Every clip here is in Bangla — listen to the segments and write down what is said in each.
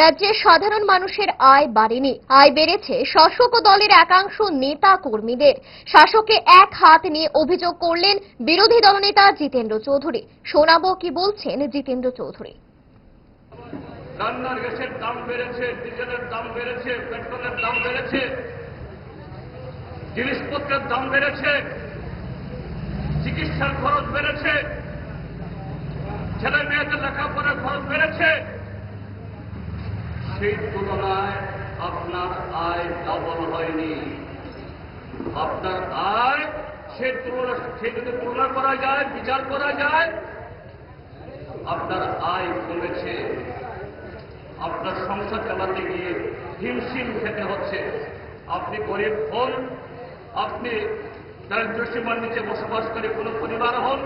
রাজ্যের সাধারণ মানুষের আয় বাড়েনি। আয় বেড়েছে শাসক দলের একাংশ নেতা কর্মীদের। শাসকে এক হাত নিয়ে অভিযোগ করলেন বিরোধী দলনেতা জিতেন্দ্র চৌধুরী। শোনাবো কি বলছেন জিতেন্দ্র চৌধুরী। রান্নার গ্যাসের দাম বেড়েছে, ডিজেলের দাম বেড়েছে, পেট্রোলের দাম বেড়েছে, জিনিসপত্রের দাম বেড়েছে, চিকিৎসার খরচ বেড়েছে ছেলে মেয়েদের লেখাপড়ার খরচ বেড়েছে সেই তুলনায় আপনার আয় ডবল হয়নি। আপনার আয় সে তুলনা সে যদি তুলনা করা যায়, বিচার করা যায়, আপনার আয় কমেছে। আপনার সংসার চালাতে গিয়ে হিমশিম খেতে হচ্ছে। আপনি গরিব হন, আপনি দারিদ্র সীমার নিচে বসবাস করে কোনো পরিবার হন,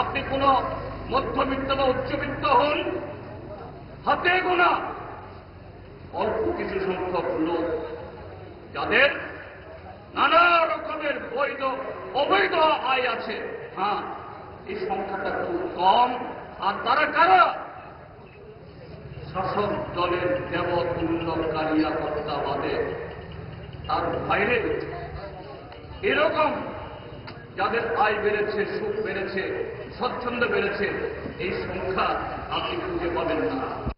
আপনি কোনো মধ্যবিত্ত বা উচ্চবিত্ত হন হাতে গোনা। অল্প কিছু সংখ্যক লোক, যাদের নানা রকমের বৈধ, অবৈধ আয় আছে। হ্যাঁ এই সংখ্যাটা খুব কম। আর তারা কারা? শাসক দলের দেবতুল্য কারিয়াকর্তা বাদে তার বাইরে এরকম যাদের আয় বেড়েছে, সুখ বেড়েছে স্বচ্ছন্দ বেড়েছে, এই সংখ্যা আপনি খুঁজে পাবেন না।